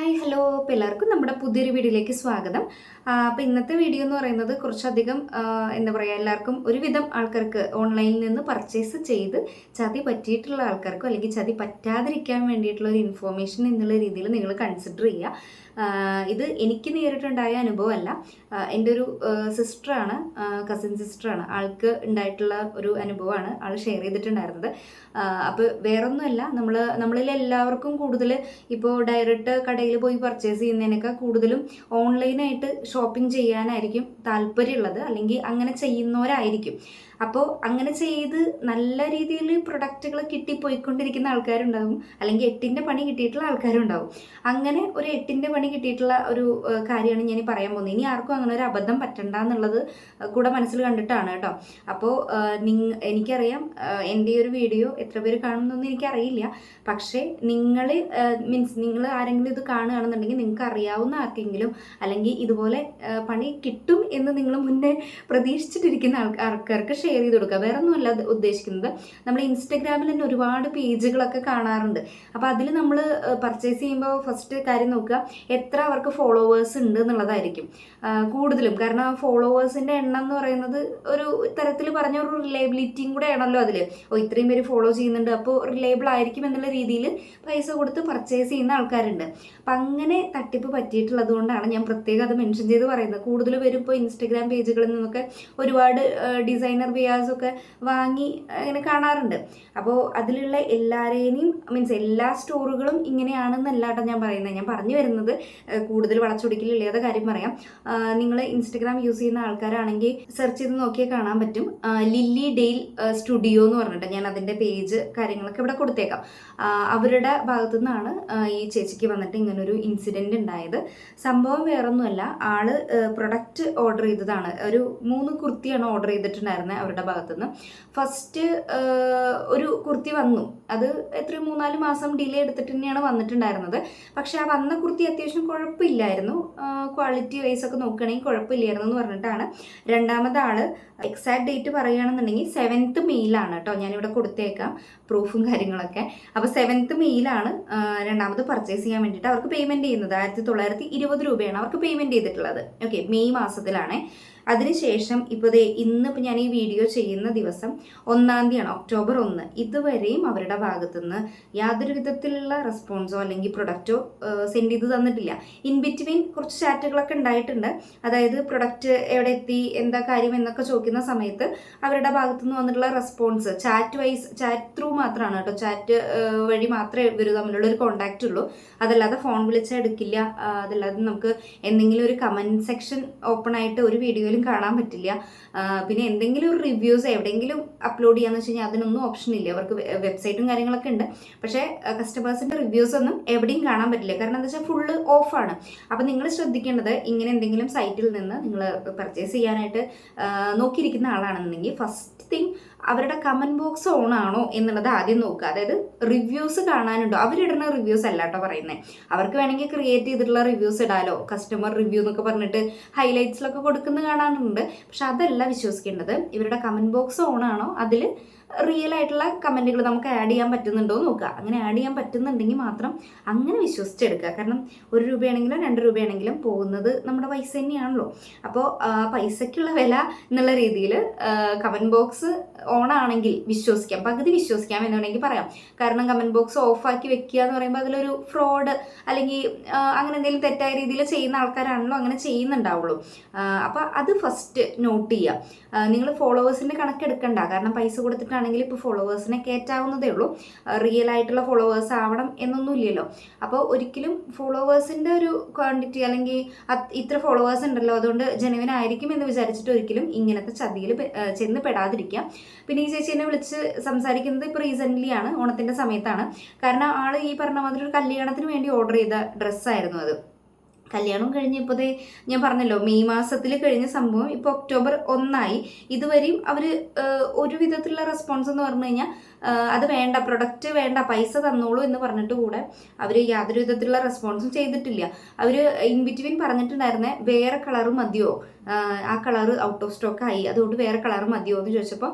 Hi hello. അപ്പോൾ എല്ലാവർക്കും നമ്മുടെ പുതിയൊരു വീഡിയോയിലേക്ക് സ്വാഗതം. അപ്പോൾ ഇന്നത്തെ വീഡിയോ എന്ന് പറയുന്നത് കുറച്ചധികം എന്താ പറയുക എല്ലാവർക്കും ഒരുവിധം ആൾക്കാർക്ക് ഓൺലൈനിൽ നിന്ന് പർച്ചേസ് ചെയ്ത് ചതി പറ്റിയിട്ടുള്ള ആൾക്കാർക്കും അല്ലെങ്കിൽ ചതി പറ്റാതിരിക്കാൻ വേണ്ടിയിട്ടുള്ള ഒരു ഇൻഫോർമേഷൻ എന്നുള്ള രീതിയിൽ നിങ്ങൾ കൺസിഡർ ചെയ്യുക. ഇത് എനിക്ക് നേരിട്ടുണ്ടായ അനുഭവമല്ല. എന്റെ ഒരു സിസ്റ്ററാണ് കസിൻ സിസ്റ്ററാണ് ആൾക്ക് ഉണ്ടായിട്ടുള്ള ഒരു അനുഭവമാണ് ആൾ ഷെയർ ചെയ്തിട്ടുണ്ടായിരുന്നത്. അപ്പോൾ വേറൊന്നുമല്ല നമ്മൾ നമ്മളിൽ എല്ലാവർക്കും കൂടുതൽ ഇപ്പോൾ ഡയറക്റ്റ് കടയിൽ പോയി പർച്ചേസ് ചെയ്യുന്നതിനൊക്കെ കൂടുതലും ഓൺലൈനായിട്ട് ഷോപ്പിംഗ് ചെയ്യാനായിരിക്കും താല്പര്യമുള്ളത്. അല്ലെങ്കിൽ അങ്ങനെ ചെയ്യുന്നവരായിരിക്കും. അപ്പോൾ അങ്ങനെ ചെയ്ത് നല്ല രീതിയിൽ പ്രൊഡക്റ്റുകൾ കിട്ടിപ്പോയിക്കൊണ്ടിരിക്കുന്ന ആൾക്കാരുണ്ടാവും. അല്ലെങ്കിൽ എട്ടിന്റെ പണി കിട്ടിയിട്ടുള്ള ആൾക്കാരുണ്ടാവും. അങ്ങനെ ഒരു എട്ടിന്റെ പണി കിട്ടിയിട്ടുള്ള ഒരു കാര്യമാണ് ഞാൻ പറയാൻ പോകുന്നത്. ഇനി ആർക്കും അങ്ങനെ ഒരു അബദ്ധം പറ്റണ്ട എന്നുള്ളത് കൂടെ മനസ്സിൽ കണ്ടിട്ടാണ് കേട്ടോ. അപ്പോൾ നിങ് എനിക്കറിയാം എന്റെ ഒരു വീഡിയോ എത്ര പേര് കാണുന്നൊന്നും എനിക്കറിയില്ല. പക്ഷേ നിങ്ങൾ മീൻസ് നിങ്ങൾ ആരെങ്കിലും ഇത് കാണുകയാണെന്നുണ്ടെങ്കിൽ നിങ്ങൾക്ക് അറിയാവുന്ന ആർക്കെങ്കിലും അല്ലെങ്കിൽ ഇതുപോലെ പണി കിട്ടും എന്ന് നിങ്ങൾ മുന്നേ പ്രതീക്ഷിച്ചിട്ടിരിക്കുന്ന ആൾക്കാർക്ക് ഷെയർ ചെയ്ത് കൊടുക്കുക. വേറെ ഒന്നുമല്ല ഉദ്ദേശിക്കുന്നത്. നമ്മൾ ഇൻസ്റ്റഗ്രാമിൽ തന്നെ ഒരുപാട് പേജുകളൊക്കെ കാണാറുണ്ട്. അപ്പോൾ അതിൽ നമ്മൾ പർച്ചേസ് ചെയ്യുമ്പോൾ ഫസ്റ്റ് കാര്യം നോക്കുക. എത്ര അവർക്ക് ഫോളോവേഴ്സ് ഉണ്ട് എന്നുള്ളതായിരിക്കും. കൂടുതലും. കാരണം ഫോളോവേഴ്സിന്റെ എണ്ണം എന്ന് പറയുന്നത് ഒരു തരത്തിൽ പറഞ്ഞ ഒരു റിലയബിലിറ്റിയും കൂടെ ആണല്ലോ അതിൽ ഓ ഇത്രയും പേര് ഫോളോ ചെയ്യുന്നുണ്ട്. അപ്പോൾ റിലയബിൾ ആയിരിക്കും എന്നുള്ള രീതിയിൽ പൈസ കൊടുത്ത് പർച്ചേസ് ചെയ്യുന്ന ആൾക്കാരുണ്ട്. അപ്പം അങ്ങനെ തട്ടിപ്പ് പറ്റിയിട്ടുള്ളത് കൊണ്ടാണ് ഞാൻ പ്രത്യേകം അത് മെൻഷൻ ചെയ്ത് പറയുന്നത്. കൂടുതൽ പേരും ഇപ്പോൾ ഇൻസ്റ്റഗ്രാം പേജുകളിൽ നിന്നൊക്കെ ഒരുപാട് ഡിസൈനർ വെയേഴ്സ് ഒക്കെ വാങ്ങി അങ്ങനെ കാണാറുണ്ട്. അപ്പോൾ അതിലുള്ള എല്ലാവരെയും മീൻസ് എല്ലാ സ്റ്റോറുകളും ഇങ്ങനെയാണെന്നല്ല കേട്ടോ ഞാൻ പറയുന്നത്. ഞാൻ പറഞ്ഞു വരുന്നത് കൂടുതൽ വളച്ചൊടിക്കലില്ലാത്ത കാര്യം പറയാം. നിങ്ങൾ ഇൻസ്റ്റഗ്രാം യൂസ് ചെയ്യുന്ന ആൾക്കാരാണെങ്കിൽ സെർച്ച് ചെയ്ത് നോക്കിയാൽ കാണാൻ പറ്റും. ലില്ലി ഡെയിൽ സ്റ്റുഡിയോ എന്ന് പറഞ്ഞിട്ട് ഞാൻ അതിന്റെ പേജ് കാര്യങ്ങളൊക്കെ ഇവിടെ കൊടുത്തേക്കാം. അവരുടെ ഭാഗത്തു നിന്നാണ് ഈ ചേച്ചിക്ക് വന്നിട്ട് ഇങ്ങനൊരു ഇൻസിഡന്റ് ഉണ്ടായത്. സംഭവം വേറൊന്നുമല്ല. ആൾ പ്രൊഡക്റ്റ് ഓർഡർ ചെയ്തതാണ്. ഒരു മൂന്ന് കുർത്തിയാണ് ഓർഡർ ചെയ്തിട്ടുണ്ടായിരുന്നത് അവരുടെ ഭാഗത്തുനിന്ന്. ഫസ്റ്റ് ഒരു കുർത്തി വന്നു. അത് എത്രയും മൂന്നാൽ മാസം ഡിലേ എടുത്തിട്ട് തന്നെയാണ് വന്നിട്ടുണ്ടായിരുന്നത്. പക്ഷെ ആ വന്ന കുർത്തി അത്യാവശ്യം കുഴപ്പമില്ലായിരുന്നു. ക്വാളിറ്റി വൈസ് ഒക്കെ നോക്കുകയാണെങ്കിൽ കുഴപ്പമില്ലായിരുന്നു എന്ന് പറഞ്ഞിട്ടാണ് രണ്ടാമത് ആൾ എക്സാക്ട് ഡേറ്റ് പറയുകയാണെന്നുണ്ടെങ്കിൽ സെവൻത്ത് മെയിലാണ് കേട്ടോ ഞാനിവിടെ കൊടുത്തേക്കാം പ്രൂഫും കാര്യങ്ങളൊക്കെ. അപ്പോൾ സെവൻത്ത് മെയിലാണ് രണ്ടാമത് പർച്ചേസ് ചെയ്യാൻ വേണ്ടിയിട്ട് അവർക്ക് പേയ്മെന്റ് ചെയ്യുന്നത്. ആയിരത്തി തൊള്ളായിരത്തി ഇരുപത് രൂപയാണ് അവർക്ക് പേയ്മെന്റ് ചെയ്തിട്ടുള്ളത്. ഓക്കെ മെയ് മാസത്തിലാണ്. അതിനുശേഷം ഇപ്പോൾ ദേ ഇന്നിപ്പോൾ ഞാൻ ഈ വീഡിയോ ചെയ്യുന്ന ദിവസം ഒന്നാം തീയതിയാണ് ഒക്ടോബർ ഒന്ന്. ഇതുവരെയും അവരുടെ ഭാഗത്തുനിന്ന് യാതൊരു വിധത്തിലുള്ള റെസ്പോൺസോ അല്ലെങ്കിൽ പ്രൊഡക്റ്റോ സെൻഡ് ചെയ്ത് തന്നിട്ടില്ല. ഇൻ ബിറ്റ്വീൻ കുറച്ച് ചാറ്റുകളൊക്കെ ഉണ്ടായിട്ടുണ്ട്. അതായത് പ്രൊഡക്റ്റ് എവിടെ എത്തി എന്താ കാര്യം എന്നൊക്കെ ചോദിക്കുന്ന സമയത്ത് അവരുടെ ഭാഗത്തുനിന്ന് വന്നിട്ടുള്ള response chat wise chat through മാത്രമാണ് കേട്ടോ. ചാറ്റ് വഴി മാത്രമേ ഇവർ തമ്മിലുള്ള ഒരു കോണ്ടാക്റ്റ് ഉള്ളൂ. അതല്ലാതെ ഫോൺ വിളിച്ചാൽ എടുക്കില്ല. അതല്ലാതെ നമുക്ക് എന്തെങ്കിലും ഒരു കമന്റ് സെക്ഷൻ ഓപ്പൺ ആയിട്ട് ഒരു വീഡിയോയിലും കാണാൻ പറ്റില്ല. പിന്നെ എന്തെങ്കിലും ഒരു റിവ്യൂസ് എവിടെയെങ്കിലും അപ്ലോഡ് ചെയ്യാന്ന് വെച്ച് കഴിഞ്ഞാൽ അതിനൊന്നും ഓപ്ഷൻ ഇല്ല. അവർക്ക് വെബ്സൈറ്റും കാര്യങ്ങളൊക്കെ ഉണ്ട്. പക്ഷേ കസ്റ്റമേഴ്സിന്റെ റിവ്യൂസ് ഒന്നും എവിടെയും കാണാൻ പറ്റില്ല. കാരണം എന്താ വെച്ചാൽ ഫുള്ള് ഓഫാണ് അപ്പോൾ നിങ്ങൾ ശ്രദ്ധിക്കേണ്ടത് ഇങ്ങനെ എന്തെങ്കിലും സൈറ്റിൽ നിന്ന് നിങ്ങൾ പർച്ചേസ് ചെയ്യാനായിട്ട് നോക്കിയിരിക്കുന്ന ആളാണെന്നുണ്ടെങ്കിൽ ഫസ്റ്റ് തിങ് അവരുടെ കമന്റ് ബോക്സ് ഓൺ ആണോ എന്നുള്ളത് ആദ്യം നോക്കുക. അതായത് റിവ്യൂസ് കാണാനുണ്ടോ? അവരിടുന്ന റിവ്യൂസ് അല്ല കേട്ടോ പറയുന്നത് അവർക്ക് വേണമെങ്കിൽ ക്രിയേറ്റ് ചെയ്തിട്ടുള്ള റിവ്യൂസ് ഇടാലോ. കസ്റ്റമർ റിവ്യൂ എന്നൊക്കെ പറഞ്ഞിട്ട് ഹൈലൈറ്റ്സിലൊക്കെ കൊടുക്കുന്നത് കാണാനുണ്ട്. പക്ഷെ അതല്ല വിശ്വസിക്കേണ്ടത്. ഇവരുടെ കമന്റ് ബോക്സ് ഓൺ ആണോ? അതിൽ റിയൽ ആയിട്ടുള്ള കമന്റുകൾ നമുക്ക് ആഡ് ചെയ്യാൻ പറ്റുന്നുണ്ടോ എന്ന് നോക്കുക. അങ്ങനെ ആഡ് ചെയ്യാൻ പറ്റുന്നുണ്ടെങ്കിൽ മാത്രം അങ്ങനെ വിശ്വസിച്ചെടുക്കുക. കാരണം ഒരു രൂപയാണെങ്കിലും രണ്ട് രൂപയാണെങ്കിലും പോകുന്നത് നമ്മുടെ പൈസ തന്നെയാണല്ലോ. അപ്പോൾ പൈസയ്ക്കുള്ള വില എന്നുള്ള രീതിയിൽ കമന്റ് ബോക്സ് ഓൺ ആണെങ്കിൽ വിശ്വസിക്കാം പകുതി വിശ്വസിക്കാം എന്ന് വേണമെങ്കിൽ പറയാം. കാരണം കമന്റ് ബോക്സ് ഓഫാക്കി വെക്കുക എന്ന് പറയുമ്പോൾ അതിലൊരു ഫ്രോഡ് അല്ലെങ്കിൽ അങ്ങനെ എന്തെങ്കിലും തെറ്റായ രീതിയിൽ ചെയ്യുന്ന ആൾക്കാരാണല്ലോ അങ്ങനെ ചെയ്യുന്നുണ്ടാവുള്ളൂ. അപ്പോൾ അത് ഫസ്റ്റ് നോട്ട് ചെയ്യുക. നിങ്ങൾ ഫോളോവേഴ്സിന്റെ കണക്കെടുക്കണ്ട കാരണം പൈസ കൊടുത്തിട്ടാണെങ്കിൽ ഇപ്പോൾ ഫോളോവേഴ്സിനെ കയറ്റാവുന്നതേ ഉള്ളൂ. റിയൽ ആയിട്ടുള്ള ഫോളോവേഴ്സ് ആവണം എന്നൊന്നും ഇല്ലല്ലോ. അപ്പോൾ ഒരിക്കലും ഫോളോവേഴ്സിന്റെ ഒരു ക്വാണ്ടിറ്റി അല്ലെങ്കിൽ ഇത്ര ഫോളോവേഴ്സ് ഉണ്ടല്ലോ അതുകൊണ്ട് ജനുവിനായിരിക്കും എന്ന് വിചാരിച്ചിട്ട് ഒരിക്കലും ഇങ്ങനത്തെ ചതിയിൽ ചെന്ന് പെടാതിരിക്കുക. പിന്നെ ഈ ചേച്ചീനെ വിളിച്ച് സംസാരിക്കുന്നത് ഇപ്പോൾ റീസെന്റ്ലി ആണ് ഓണത്തിന്റെ സമയത്താണ്. കാരണം ആൾ ഈ പറഞ്ഞ മാതിരി ഒരു കല്യാണത്തിന് വേണ്ടി ഓർഡർ ചെയ്ത ഡ്രസ്സായിരുന്നു അത്. കല്യാണം കഴിഞ്ഞപ്പോൾ ദേ ഞാൻ പറഞ്ഞല്ലോ മെയ് മാസത്തിൽ കഴിഞ്ഞ സംഭവം ഇപ്പോൾ ഒക്ടോബർ ഒന്നായി. ഇതുവരെയും അവർ ഒരു വിധത്തിലുള്ള റെസ്പോൺസ് എന്ന് പറഞ്ഞു കഴിഞ്ഞാൽ അത് വേണ്ട പ്രൊഡക്റ്റ് വേണ്ട പൈസ തന്നോളൂ എന്ന് പറഞ്ഞിട്ട് കൂടെ അവർ യാതൊരു വിധത്തിലുള്ള റെസ്പോൺസും ചെയ്തിട്ടില്ല. അവർ ഇൻ ബിറ്റ്വീൻ പറഞ്ഞിട്ടുണ്ടായിരുന്നേ വേറെ കളറ് മതിയോ? ആ, കളർ ഔട്ട് ഓഫ് സ്റ്റോക്ക് ആയി. അതുകൊണ്ട് വേറെ കളറ് മതിയോ എന്ന് ചോദിച്ചപ്പോൾ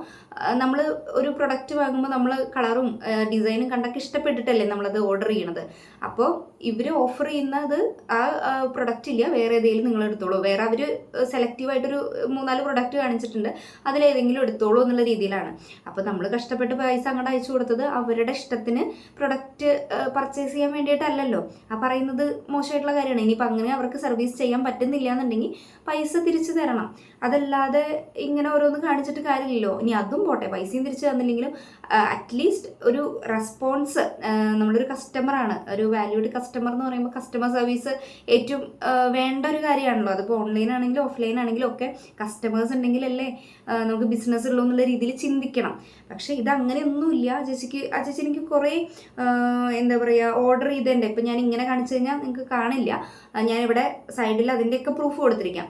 നമ്മൾ ഒരു പ്രൊഡക്റ്റ് വാങ്ങുമ്പോൾ നമ്മൾ കളറും ഡിസൈനും കണ്ടൊക്കെ ഇഷ്ടപ്പെട്ടിട്ടല്ലേ നമ്മളത് ഓർഡർ ചെയ്യണത്. അപ്പോൾ ഇവർ ഓഫർ ചെയ്യുന്നത് ആ പ്രൊഡക്റ്റ് ഇല്ല. വേറെ ഏതെങ്കിലും നിങ്ങൾ എടുത്തോളൂ. വേറെ അവർ സെലക്റ്റീവായിട്ടൊരു മൂന്നാൽ പ്രൊഡക്റ്റ് കാണിച്ചിട്ടുണ്ട്. അതിലേതെങ്കിലും എടുത്തോളൂ എന്നുള്ള രീതിയിലാണ്. അപ്പോൾ നമ്മൾ കഷ്ടപ്പെട്ട് പൈസ അങ്ങോട്ട് അയച്ചു കൊടുത്തത് അവരുടെ ഇഷ്ടത്തിന് പ്രൊഡക്റ്റ് പർച്ചേസ് ചെയ്യാൻ വേണ്ടിയിട്ടല്ലല്ലോ. ആ പറയുന്നത് മോശമായിട്ടുള്ള കാര്യമാണ്. ഇനിയിപ്പോൾ അങ്ങനെ അവർക്ക് സർവീസ് ചെയ്യാൻ പറ്റുന്നില്ല എന്നുണ്ടെങ്കിൽ പൈസ തിരിച്ചു തരണം. അതല്ലാതെ ഇങ്ങനെ ഓരോന്ന് കാണിച്ചിട്ട് കാര്യമില്ലല്ലോ. ഇനി അതും പോട്ടെ. പൈസയും തിരിച്ചു തന്നില്ലെങ്കിലും അറ്റ്ലീസ്റ്റ് ഒരു റെസ്പോൺസ് നമ്മളൊരു കസ്റ്റമറാണ് ഒരു വാല്യൂഡ് കസ്റ്റമർ എന്ന് പറയുമ്പോൾ കസ്റ്റമർ സർവീസ് ഏറ്റവും വേണ്ട ഒരു കാര്യമാണല്ലോ. അതിപ്പോൾ ഓൺലൈൻ ആണെങ്കിലും ഓഫ്ലൈൻ ആണെങ്കിലും ഒക്കെ കസ്റ്റമേഴ്സ് ഉണ്ടെങ്കിലല്ലേ നമുക്ക് ബിസിനസ് ഉള്ളൂ എന്നുള്ള രീതിയിൽ ചിന്തിക്കണം. പക്ഷേ ഇത് അങ്ങനെയൊന്നുമില്ല ആ ചേച്ചിക്ക് ആ ചേച്ചി എനിക്ക് കുറേ എന്താ പറയുക ഓർഡർ ചെയ്തതിന്റെ ഇപ്പം ഞാൻ ഇങ്ങനെ കാണിച്ചു കഴിഞ്ഞാൽ നിങ്ങൾക്ക് കാണില്ല. ഞാനിവിടെ സൈഡിൽ അതിന്റെയൊക്കെ പ്രൂഫ് കൊടുത്തിരിക്കാം.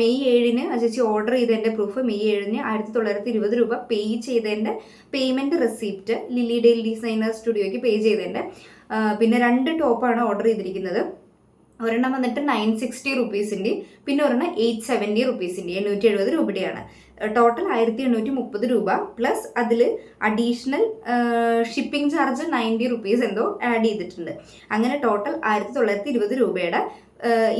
മെയ് ഏഴിന് ആ ചേച്ചി ഓർഡർ ചെയ്തതിന്റെ പ്രൂഫ് മെയ് ഏഴിന് ആയിരത്തി തൊള്ളായിരത്തി ഇരുപത് രൂപ പേ ചെയ്തതിന്റെ payment receipt Lily Dale designer സ്റ്റുഡിയോയ്ക്ക് pay ചെയ്തതിന്റെ പിന്നെ രണ്ട് ടോപ്പാണ് ഓർഡർ ചെയ്തിരിക്കുന്നത്. ഒരെണ്ണം വന്നിട്ട് നയൻ സിക്സ്റ്റി റുപ്പീസിന്റെ പിന്നെ ഒരെണ്ണം എയ്റ്റ് സെവന്റി റുപ്പീസിന്റെ എണ്ണൂറ്റി എഴുപത് രൂപയുടെയാണ്. ടോട്ടൽ ആയിരത്തി എണ്ണൂറ്റി മുപ്പത് രൂപ പ്ലസ് അതിൽ additional shipping charge ninety rupees എന്തോ ആഡ് ചെയ്തിട്ടുണ്ട്. അങ്ങനെ ടോട്ടൽ ആയിരത്തി തൊള്ളായിരത്തി ഇരുപത് രൂപയുടെ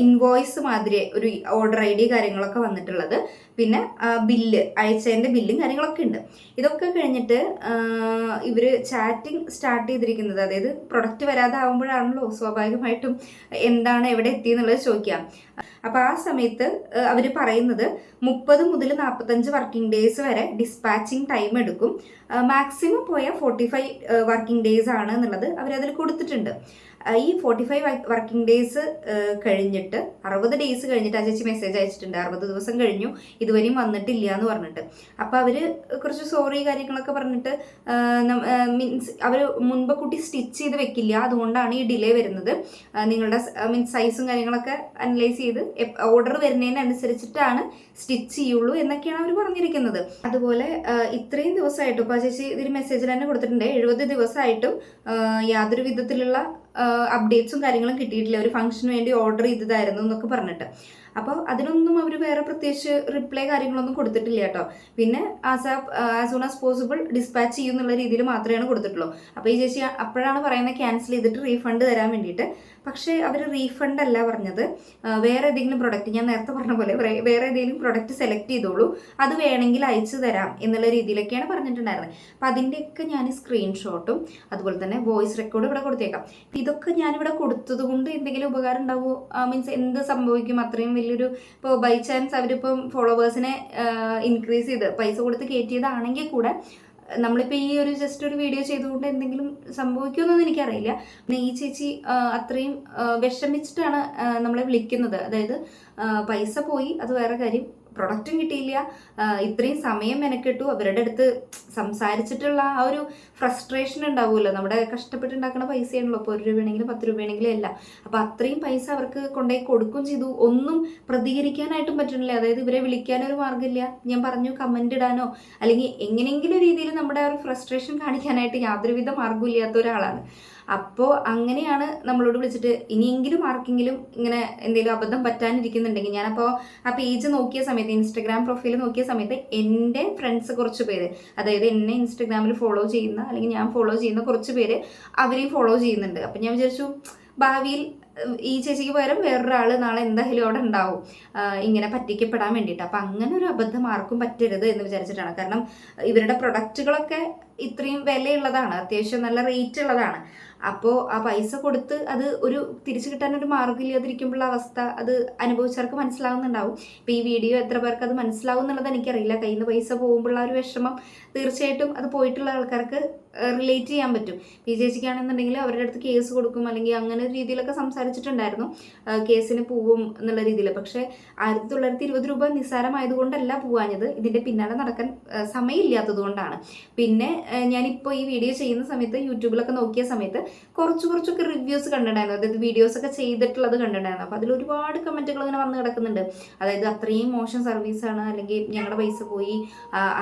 ഇൻവോയ്സ് മാതിരി ഒരു ഓർഡർ ഐ ഡി കാര്യങ്ങളൊക്കെ വന്നിട്ടുള്ളത്. പിന്നെ ബില്ല് അയച്ചതിന്റെ ബില്ലും കാര്യങ്ങളൊക്കെ ഉണ്ട്. ഇതൊക്കെ കഴിഞ്ഞിട്ട് ഇവർ ചാറ്റിംഗ് സ്റ്റാർട്ട് ചെയ്തിരിക്കുന്നത്. അതായത് പ്രൊഡക്റ്റ് വരാതെ ആകുമ്പോഴാണല്ലോ സ്വാഭാവികമായിട്ടും എന്താണ് എവിടെ എത്തി എന്നുള്ളത് ചോദിക്കാം. അപ്പോൾ ആ സമയത്ത് അവർ പറയുന്നത് മുപ്പത് മുതൽ നാൽപ്പത്തഞ്ച് വർക്കിംഗ് ഡേയ്സ് വരെ ഡിസ്പാച്ചിങ് ടൈം എടുക്കും. മാക്സിമം പോയാൽ ഫോർട്ടി ഫൈവ് വർക്കിംഗ് ഡേയ്സ് ആണ് എന്നുള്ളത് അവരതിൽ കൊടുത്തിട്ടുണ്ട്. ഈ ഫോർട്ടി ഫൈവ് വർക്കിംഗ് ഡേയ്സ് കഴിഞ്ഞിട്ട് അറുപത് ഡേയ്സ് കഴിഞ്ഞിട്ട് ആ ചേച്ചി മെസ്സേജ് അയച്ചിട്ടുണ്ട്. അറുപത് ദിവസം കഴിഞ്ഞു. ഇതുവരെയും വന്നിട്ടില്ല എന്ന് പറഞ്ഞിട്ട്. അപ്പോൾ അവർ കുറച്ച് സോറി കാര്യങ്ങളൊക്കെ പറഞ്ഞിട്ട് മീൻസ് അവർ മുൻപ് കുട്ടി സ്റ്റിച്ച് ചെയ്ത് വെക്കില്ല. അതുകൊണ്ടാണ് ഈ ഡിലേ വരുന്നത്. നിങ്ങളുടെ മീൻസ് സൈസും കാര്യങ്ങളൊക്കെ അനലൈസ് ചെയ്ത് ഓർഡർ വരുന്നതിനനുസരിച്ചിട്ടാണ് സ്റ്റിച്ച് ചെയ്യുള്ളൂ എന്നൊക്കെയാണ് അവർ പറഞ്ഞിരിക്കുന്നത്. അതുപോലെ ഇത്രയും ദിവസമായിട്ടും ഇപ്പോൾ ചേച്ചി ഇതിൽ മെസ്സേജിൽ തന്നെ കൊടുത്തിട്ടുണ്ട്. എഴുപത് ദിവസമായിട്ടും യാതൊരു വിധത്തിലുള്ള അപ്ഡേറ്റ്സും കാര്യങ്ങളും കിട്ടിയിട്ടില്ല. ഒരു ഫംഗ്ഷന് വേണ്ടി ഓർഡർ ചെയ്തതായിരുന്നു എന്നൊക്കെ പറഞ്ഞിട്ട്. അപ്പോൾ അതിനൊന്നും അവർ വേറെ പ്രത്യേകിച്ച് റിപ്ലൈ കാര്യങ്ങളൊന്നും കൊടുത്തിട്ടില്ല കേട്ടോ. പിന്നെ as as soon as possible dispatch ചെയ്യും എന്നുള്ള രീതിയിൽ മാത്രമേ കൊടുത്തിട്ടുള്ളൂ. അപ്പോൾ ഈ ചേച്ചി അപ്പോഴാണ് പറയുന്നത് ക്യാൻസൽ ചെയ്തിട്ട് റീഫണ്ട് തരാൻ വേണ്ടിയിട്ട്. പക്ഷേ അവർ റീഫണ്ട് അല്ല പറഞ്ഞത്. വേറെ ഏതെങ്കിലും പ്രൊഡക്റ്റ് ഞാൻ നേരത്തെ പറഞ്ഞ പോലെ വേറെ ഏതെങ്കിലും പ്രൊഡക്റ്റ് സെലക്ട് ചെയ്തോളൂ. അത് വേണമെങ്കിൽ അയച്ചു തരാം എന്നുള്ള രീതിയിലൊക്കെയാണ് പറഞ്ഞിട്ടുണ്ടായിരുന്നത് അപ്പം അതിന്റെയൊക്കെ ഞാൻ സ്ക്രീൻഷോട്ടും അതുപോലെ തന്നെ വോയിസ് റെക്കോർഡ് ഇവിടെ കൊടുത്തേക്കാം. ഇതൊക്കെ ഞാനിവിടെ കൊടുത്തത് കൊണ്ട് എന്തെങ്കിലും ഉപകാരം ഉണ്ടാവുമോ മീൻസ് എന്ത് സംഭവിക്കും? അത്രയും വലിയൊരു ഇപ്പോൾ ബൈ ചാൻസ് അവരിപ്പം ഫോളോവേഴ്സിനെ ഇൻക്രീസ് ചെയ്ത് പൈസ കൊടുത്ത് കയറ്റിയതാണെങ്കിൽ കൂടെ നമ്മളിപ്പോൾ ഈ ഒരു ജസ്റ്റ് ഒരു വീഡിയോ ചെയ്തുകൊണ്ട് എന്തെങ്കിലും സംഭവിക്കുമെന്നൊന്നും എനിക്കറിയില്ല. പിന്നെ ഈ ചേച്ചി അത്രയും വിഷമിച്ചിട്ടാണ് നമ്മളെ വിളിക്കുന്നത്. അതായത് പൈസ പോയി അത് വേറെ കാര്യം. പ്രൊഡക്റ്റും കിട്ടിയില്ല. ഇത്രയും സമയം മെനക്കെട്ടു. അവരുടെ അടുത്ത് സംസാരിച്ചിട്ടുള്ള ആ ഒരു ഫ്രസ്ട്രേഷൻ ഉണ്ടാവുമല്ലോ. നമ്മുടെ കഷ്ടപ്പെട്ടുണ്ടാക്കുന്ന പൈസയാണല്ലോ. ഇപ്പോൾ ഒരു രൂപയാണെങ്കിലും പത്ത് രൂപയാണെങ്കിലും എല്ലാം. അപ്പോൾ അത്രയും പൈസ അവർക്ക് കൊണ്ടുപോയി കൊടുക്കുകയും ചെയ്തു. ഒന്നും പ്രതികരിക്കാനായിട്ടും പറ്റുന്നില്ല. അതായത് ഇവരെ വിളിക്കാനൊരു മാർഗമില്ല. ഞാൻ പറഞ്ഞു കമന്റ് ഇടാനോ അല്ലെങ്കിൽ എങ്ങനെയെങ്കിലും രീതിയിൽ നമ്മുടെ ആ ഒരു ഫ്രസ്ട്രേഷൻ കാണിക്കാനായിട്ട് യാതൊരുവിധ മാർഗമില്ലാത്ത ഒരാളാണ്. അപ്പോൾ അങ്ങനെയാണ് നമ്മളോട് വിളിച്ചിട്ട് ഇനിയെങ്കിലും ആർക്കെങ്കിലും ഇങ്ങനെ എന്തെങ്കിലും അബദ്ധം പറ്റാനിരിക്കുന്നുണ്ടെങ്കിൽ ഞാനപ്പോൾ ആ പേജ് നോക്കിയ സമയത്ത് ഇൻസ്റ്റഗ്രാം പ്രൊഫൈൽ നോക്കിയ സമയത്ത് എന്റെ ഫ്രണ്ട്സ് കുറച്ച് പേര് അതായത് എന്നെ ഇൻസ്റ്റഗ്രാമിൽ ഫോളോ ചെയ്യുന്ന അല്ലെങ്കിൽ ഞാൻ ഫോളോ ചെയ്യുന്ന കുറച്ച് പേര് അവരെയും ഫോളോ ചെയ്യുന്നുണ്ട്. അപ്പം ഞാൻ വിചാരിച്ചു ഭാവിയിൽ ഈ ചേച്ചിക്ക് പകരം വേറൊരാൾ നാളെ എന്തായാലും അവിടെ ഉണ്ടാവും. ഇങ്ങനെ പറ്റിക്കപ്പെടാൻ വേണ്ടിയിട്ട്. അപ്പം അങ്ങനെ ഒരു അബദ്ധം ആർക്കും പറ്റരുത് എന്ന് വിചാരിച്ചിട്ടാണ്. കാരണം ഇവരുടെ പ്രൊഡക്റ്റുകളൊക്കെ ഇത്രയും വിലയുള്ളതാണ്. അത്യാവശ്യം നല്ല റേറ്റ് ഉള്ളതാണ്. അപ്പോൾ ആ പൈസ കൊടുത്ത് അത് ഒരു തിരിച്ചു കിട്ടാനൊരു മാർഗമില്ലാതിരിക്കുമ്പോഴുള്ള അവസ്ഥ അത് അനുഭവിച്ചവർക്ക് മനസ്സിലാവുന്നുണ്ടാവും. ഇപ്പം ഈ വീഡിയോ എത്ര പേർക്ക് അത് മനസ്സിലാവും എന്നുള്ളത് എനിക്കറിയില്ല. കയ്യിൽ നിന്ന് പൈസ പോകുമ്പോഴുള്ള ഒരു വിഷമം തീർച്ചയായിട്ടും അത് പോയിട്ടുള്ള ആൾക്കാർക്ക് റിലേറ്റ് ചെയ്യാൻ പറ്റും. പി ചേച്ചിക്കാണെന്നുണ്ടെങ്കിൽ അവരുടെ അടുത്ത് കേസ് കൊടുക്കും. അല്ലെങ്കിൽ അങ്ങനെ ഒരു രീതിയിലൊക്കെ സംസാരിച്ചിട്ടുണ്ടായിരുന്നു. കേസിന് പോവും എന്നുള്ള രീതിയിൽ. പക്ഷേ ആയിരത്തി തൊള്ളായിരത്തി ഇരുപത് രൂപ നിസ്സാരമായതുകൊണ്ടല്ല പോവാഞ്ഞത്. ഇതിന്റെ പിന്നാലെ നടക്കാൻ സമയമില്ലാത്തത് കൊണ്ടാണ് പിന്നെ ഞാനിപ്പോൾ ഈ വീഡിയോ ചെയ്യുന്ന സമയത്ത് യൂട്യൂബിലൊക്കെ നോക്കിയ സമയത്ത് കുറച്ച് കുറച്ചൊക്കെ റിവ്യൂസ് കണ്ടിട്ടുണ്ടായിരുന്നു. അതായത് വീഡിയോസൊക്കെ ചെയ്തിട്ടുള്ളത് കണ്ടിട്ടുണ്ടായിരുന്നു. അപ്പോൾ അതിൽ ഒരുപാട് കമന്റുകൾ ഇങ്ങനെ വന്ന് കിടക്കുന്നുണ്ട്. അതായത് അത്രയും മോശം സർവീസാണ് അല്ലെങ്കിൽ ഞങ്ങളുടെ പൈസ പോയി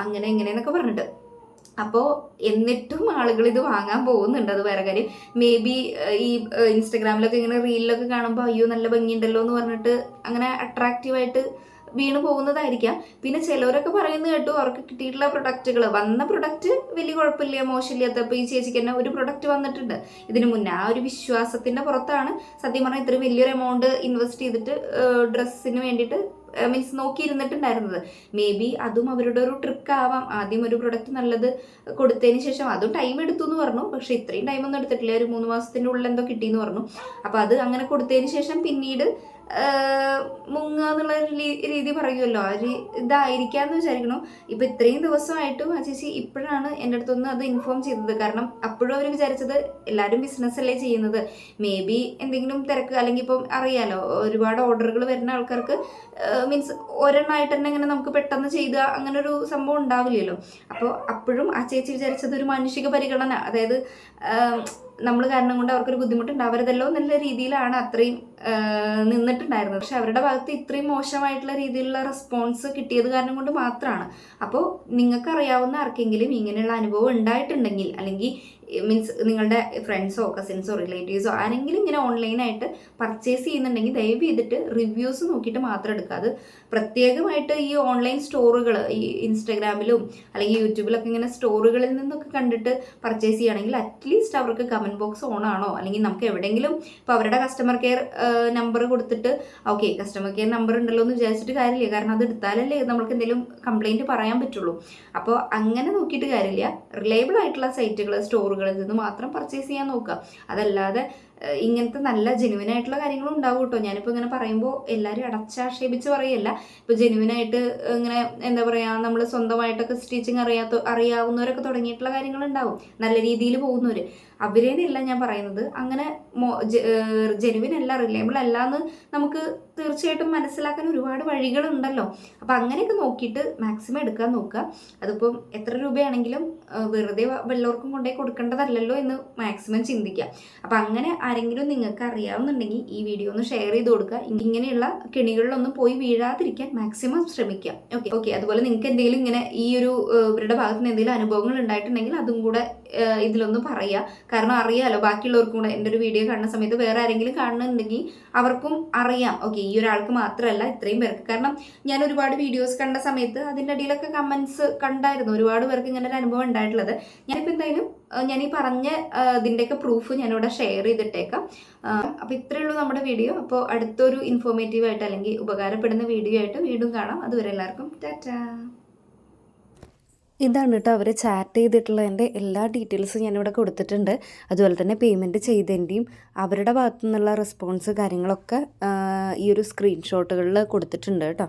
അങ്ങനെ ഇങ്ങനെയെന്നൊക്കെ പറഞ്ഞിട്ട്. അപ്പോൾ എന്നിട്ടും ആളുകൾ ഇത് വാങ്ങാൻ പോകുന്നുണ്ട്. അത് വേറെ കാര്യം. മേ ബി ഈ ഇൻസ്റ്റഗ്രാമിലൊക്കെ ഇങ്ങനെ റീലിലൊക്കെ കാണുമ്പോൾ അയ്യോ നല്ല ഭംഗിയുണ്ടല്ലോ എന്ന് പറഞ്ഞിട്ട് അങ്ങനെ അട്രാക്റ്റീവായിട്ട് വീണ് പോകുന്നതായിരിക്കാം. പിന്നെ ചിലവരൊക്കെ പറയുന്നത് കേട്ടു അവർക്ക് കിട്ടിയിട്ടുള്ള പ്രൊഡക്റ്റുകൾ വന്ന പ്രൊഡക്റ്റ് വലിയ കുഴപ്പമില്ല മോശമില്ലാത്ത അപ്പോൾ ഈ ചേച്ചിക്ക് തന്നെ ഒരു പ്രൊഡക്റ്റ് വന്നിട്ടുണ്ട്. ഇതിനു മുന്നേ ആ ഒരു വിശ്വാസത്തിന്റെ പുറത്താണ്. സത്യം പറഞ്ഞാൽ ഇത്രയും വലിയൊരു എമൗണ്ട് ഇൻവെസ്റ്റ് ചെയ്തിട്ട് ഡ്രസ്സിന് വേണ്ടിയിട്ട് മീൻസ് നോക്കിയിരുന്നിട്ടുണ്ടായിരുന്നത്. മേ ബി അതും അവരുടെ ഒരു ട്രിക്ക് ആവാം. ആദ്യം ഒരു പ്രൊഡക്റ്റ് നല്ലത് കൊടുത്തതിന് ശേഷം അതും ടൈം എടുത്തു എന്ന് പറഞ്ഞു. പക്ഷെ ഇത്രയും ടൈമൊന്നും എടുത്തിട്ടില്ല. ഒരു മൂന്ന് മാസത്തിന്റെ ഉള്ളിൽ എന്തോ കിട്ടിയെന്ന് പറഞ്ഞു. അപ്പോൾ അത് അങ്ങനെ കൊടുത്തതിന് ശേഷം പിന്നീട് മുങ്ങുക എന്നുള്ള രീതി പറയുമല്ലോ. ആ ഒരു ഇതായിരിക്കാന്ന് വിചാരിക്കണം ഇപ്പൊ ഇത്രയും ദിവസമായിട്ടും ആ ചേച്ചി ഇപ്പോഴാണ് എന്റെ അടുത്തൊന്ന് അത് ഇൻഫോം ചെയ്തത്. കാരണം അപ്പോഴും അവർ വിചാരിച്ചത് എല്ലാവരും ബിസിനസ് അല്ലേ ചെയ്യുന്നത്. മേ ബി എന്തെങ്കിലും തിരക്ക് അല്ലെങ്കിൽ ഇപ്പം അറിയാലോ ഒരുപാട് ഓർഡറുകൾ വരുന്ന ആൾക്കാർക്ക് മീൻസ് ഒരെണ്ണമായിട്ട് തന്നെ ഇങ്ങനെ നമുക്ക് പെട്ടെന്ന് ചെയ്ത അങ്ങനെ ഒരു സംഭവം ഉണ്ടാവില്ലല്ലോ. അപ്പോൾ അപ്പോഴും ആ ചേച്ചി വിചാരിച്ചത് ഒരു മാനുഷിക പരിഗണന. അതായത് നമ്മൾ കാരണം കൊണ്ട് അവർക്കൊരു ബുദ്ധിമുട്ട് അവരതെല്ലോ എന്നുള്ള രീതിയിലാണ് അത്രയും നിന്നിട്ടുണ്ടായിരുന്നത്. പക്ഷെ അവരുടെ ഭാഗത്ത് ഇത്രയും മോശമായിട്ടുള്ള രീതിയിലുള്ള റെസ്പോൺസ് കിട്ടിയത് കാരണം കൊണ്ട് മാത്രമാണ് അപ്പോൾ നിങ്ങൾക്ക് അറിയാവുന്ന ആർക്കെങ്കിലും ഇങ്ങനെയുള്ള അനുഭവം ഉണ്ടായിട്ടുണ്ടെങ്കിൽ അല്ലെങ്കിൽ മീൻസ് നിങ്ങളുടെ ഫ്രണ്ട്സോ കസിൻസോ റിലേറ്റീവ്സോ ആരെങ്കിലും ഇങ്ങനെ ഓൺലൈനായിട്ട് പർച്ചേസ് ചെയ്യുന്നുണ്ടെങ്കിൽ ദയവ് ചെയ്തിട്ട് റിവ്യൂസ് നോക്കിയിട്ട് മാത്രം എടുക്കുക. അത് പ്രത്യേകമായിട്ട് ഈ ഓൺലൈൻ സ്റ്റോറുകൾ ഈ ഇൻസ്റ്റാഗ്രാമിലും അല്ലെങ്കിൽ യൂട്യൂബിലൊക്കെ ഇങ്ങനെ സ്റ്റോറുകളിൽ നിന്നൊക്കെ കണ്ടിട്ട് പർച്ചേസ് ചെയ്യുകയാണെങ്കിൽ അറ്റ്ലീസ്റ്റ് അവർക്ക് കമന്റ് ബോക്സ് ഓൺ ആണോ? അല്ലെങ്കിൽ നമുക്ക് എവിടെയെങ്കിലും ഇപ്പോൾ അവരുടെ കസ്റ്റമർ കെയർ നമ്പർ കൊടുത്തിട്ട് ഓക്കെ കസ്റ്റമർ കെയർ നമ്പർ ഉണ്ടല്ലോ എന്ന് വിചാരിച്ചിട്ട് കാര്യമില്ല. കാരണം അത് എടുത്താലല്ലേ നമുക്ക് എന്തെങ്കിലും കംപ്ലൈന്റ് പറയാൻ പറ്റുള്ളൂ. അപ്പോൾ അങ്ങനെ നോക്കിയിട്ട് കാര്യമില്ല. റിലയബിൾ ആയിട്ടുള്ള സൈറ്റുകൾ സ്റ്റോറുകളിൽ നിന്ന് മാത്രം പർച്ചേസ് ചെയ്യാൻ നോക്കുക. അതല്ലാതെ ഇങ്ങനത്തെ നല്ല ജെനുവിൻ ആയിട്ടുള്ള കാര്യങ്ങളും ഉണ്ടാവും കേട്ടോ. ഞാനിപ്പോൾ ഇങ്ങനെ പറയുമ്പോൾ എല്ലാവരും അടച്ചാക്ഷേപിച്ച് പറയല്ല. ഇപ്പോൾ ജെനുവിനായിട്ട് ഇങ്ങനെ എന്താ പറയുക നമ്മൾ സ്വന്തമായിട്ടൊക്കെ സ്റ്റിച്ചിങ് അറിയാത്ത അറിയാവുന്നവരൊക്കെ തുടങ്ങിയിട്ടുള്ള കാര്യങ്ങളുണ്ടാവും. നല്ല രീതിയിൽ പോകുന്നവർ അവരേനല്ല ഞാൻ പറയുന്നത്. അങ്ങനെ ജെനുവിൻ അല്ല റിലയബിൾ അല്ല എന്ന് നമുക്ക് തീർച്ചയായിട്ടും മനസ്സിലാക്കാൻ ഒരുപാട് വഴികളുണ്ടല്ലോ. അപ്പം അങ്ങനെയൊക്കെ നോക്കിയിട്ട് മാക്സിമം എടുക്കാൻ നോക്കുക. അതിപ്പം എത്ര രൂപയാണെങ്കിലും വെറുതെ വെള്ളവർക്കും കൊണ്ടുപോയി കൊടുക്കേണ്ടതല്ലല്ലോ എന്ന് മാക്സിമം ചിന്തിക്കുക. അപ്പം അങ്ങനെ ആരെങ്കിലും നിങ്ങൾക്ക് അറിയാവുന്നുണ്ടെങ്കിൽ ഈ വീഡിയോ ഒന്ന് ഷെയർ ചെയ്ത് കൊടുക്കുക. ഇങ്ങനെയുള്ള കെണികളിലൊന്നും പോയി വീഴാതിരിക്കാൻ മാക്സിമം ശ്രമിക്കുക. Okay okay. അതുപോലെ നിങ്ങൾക്ക് എന്തെങ്കിലും ഇങ്ങനെ ഈ ഒരു ഇവരുടെ ഭാഗത്ത് നിന്ന് എന്തെങ്കിലും അനുഭവങ്ങൾ ഉണ്ടായിട്ടുണ്ടെങ്കിൽ അതും കൂടെ ഇതിലൊന്ന് പറയുക. കാരണം അറിയാലോ ബാക്കിയുള്ളവർക്കും കൂടെ എന്റെ ഒരു വീഡിയോ കാണുന്ന സമയത്ത് വേറെ ആരെങ്കിലും കാണുന്നുണ്ടെങ്കിൽ അവർക്കും അറിയാം. ഓക്കെ ഈ ഒരാൾക്ക് മാത്രമല്ല ഇത്രയും പേർക്ക്. കാരണം ഞാൻ ഒരുപാട് വീഡിയോസ് കണ്ട സമയത്ത് അതിന്റെ അടിയിലൊക്കെ കമൻസ് കണ്ടായിരുന്നു. ഒരുപാട് പേർക്ക് ഇങ്ങനെ ഒരു അനുഭവം ഉണ്ടായിട്ടുള്ളത്. ഞാനിപ്പോൾ എന്തായാലും ഞാൻ ഈ പറഞ്ഞ ഇതിന്റെയൊക്കെ പ്രൂഫ് ഞാനിവിടെ ഷെയർ ചെയ്തിട്ടേക്കാം. അപ്പോൾ ഇത്രയേ ഉള്ളൂ നമ്മുടെ വീഡിയോ അപ്പോൾ അടുത്തൊരു ഇൻഫോർമേറ്റീവ് ആയിട്ട് അല്ലെങ്കിൽ ഉപകാരപ്പെടുന്ന വീഡിയോ ആയിട്ട് വീണ്ടും കാണാം. അതുവരെ എല്ലാവർക്കും ടാറ്റാ. ഇതാണ് കേട്ടോ അവർ ചാറ്റ് ചെയ്തിട്ടുള്ളതിന്റെ എല്ലാ ഡീറ്റെയിൽസും ഞാനിവിടെ കൊടുത്തിട്ടുണ്ട്. അതുപോലെ തന്നെ പേയ്മെന്റ് ചെയ്തതിന്റെയും അവരുടെ ഭാഗത്തു നിന്നുള്ള റെസ്പോൺസ് കാര്യങ്ങളൊക്കെ ഈ ഒരു സ്ക്രീൻഷോട്ടുകളിൽ കൊടുത്തിട്ടുണ്ട് കേട്ടോ.